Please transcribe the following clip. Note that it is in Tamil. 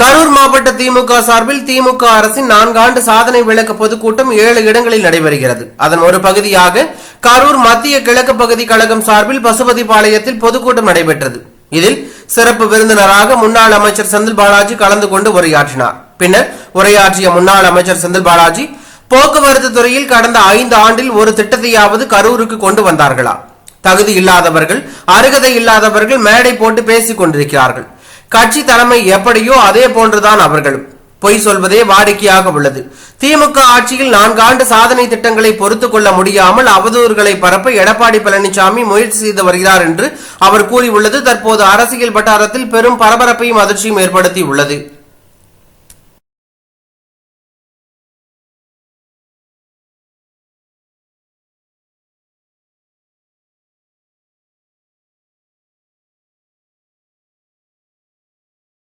கரூர் மாவட்ட திமுக சார்பில் திமுக அரசின் நான்காண்டு சாதனை விளக்க பொதுக்கூட்டம் ஏழு இடங்களில் நடைபெறுகிறது. அதன் ஒரு பகுதியாக கரூர் மத்திய கிழக்கு பகுதி கழகம் சார்பில் பசுபதிபாளையத்தில் பொதுக்கூட்டம் நடைபெற்றது. இதில் சிறப்பு விருந்தினராக முன்னாள் அமைச்சர் செந்தில் பாலாஜி கலந்து கொண்டு உரையாற்றினார். பின்னர் உரையாற்றிய முன்னாள் அமைச்சர் செந்தில் பாலாஜி போக்குவரத்து துறையில் கடந்த ஐந்து ஆண்டில் ஒரு திட்டத்தையாவது கரூருக்கு கொண்டு வந்தார்களா? தகுதி இல்லாதவர்கள் அருகதை இல்லாதவர்கள் மேடை போட்டு பேசிக் கொண்டிருக்கிறார்கள். கட்சி தலைமை எப்படியோ அதே போன்றுதான் அவர்களும். பொய் சொல்வதே வாடிக்கையாக உள்ளது. திமுக ஆட்சியில் நான்காண்டு சாதனை திட்டங்களை பொறுத்துக் கொள்ள முடியாமல் அவதூறுகளை பரப்ப எடப்பாடி பழனிசாமி முயற்சி செய்து வருகிறார் என்று அவர் கூறியுள்ளது. தற்போது அரசியல் வட்டாரத்தில் பெரும் பரபரப்பையும் அதிர்ச்சியும் ஏற்படுத்தி உள்ளது